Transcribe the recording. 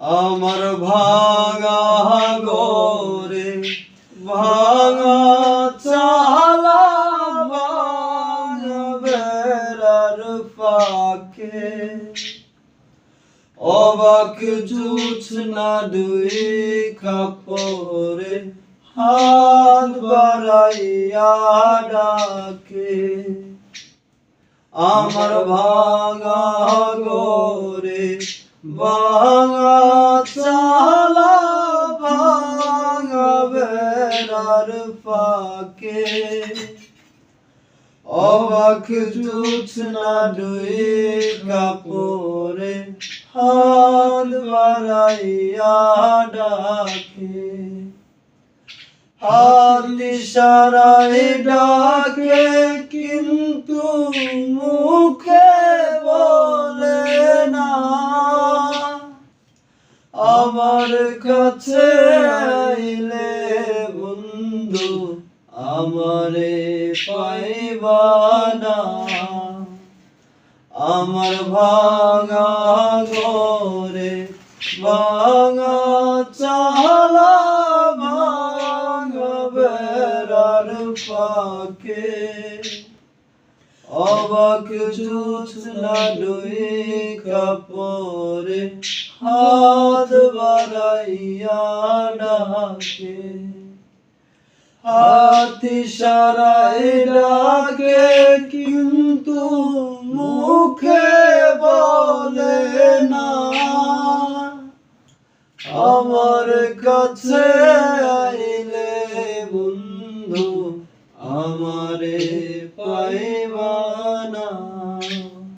আমার ভাঙা গোরে ভাঙা চালা বেড়ার পাকে অবাক জুছ না দুই কাপড়ে, হাত বাড়াইয়া ডাকে। আমার ভাঙা গোরে ভাঙা চালা ভাঙা বেড়ার পাকে অবাক জুছ না দুই কাপড়ে হাত বাড়াইয়া ডাকে। হাত ইশারায় ডাকে কিন্তু আমার কাছে আইলে বন্ধু, আমারে পাইবা না। আমার ভাঙা গরে ভাঙা চালা ভাঙা বেড়ার পাকে অবাক চুচ না ডুই কাপড়ে হাত বাড়াইয়া ডাকে। হাতি সারাই ডাকে, কিন্তু মুখে বলে না। আমার কাছে আইলে বন্ধু, আমারে পাইবানা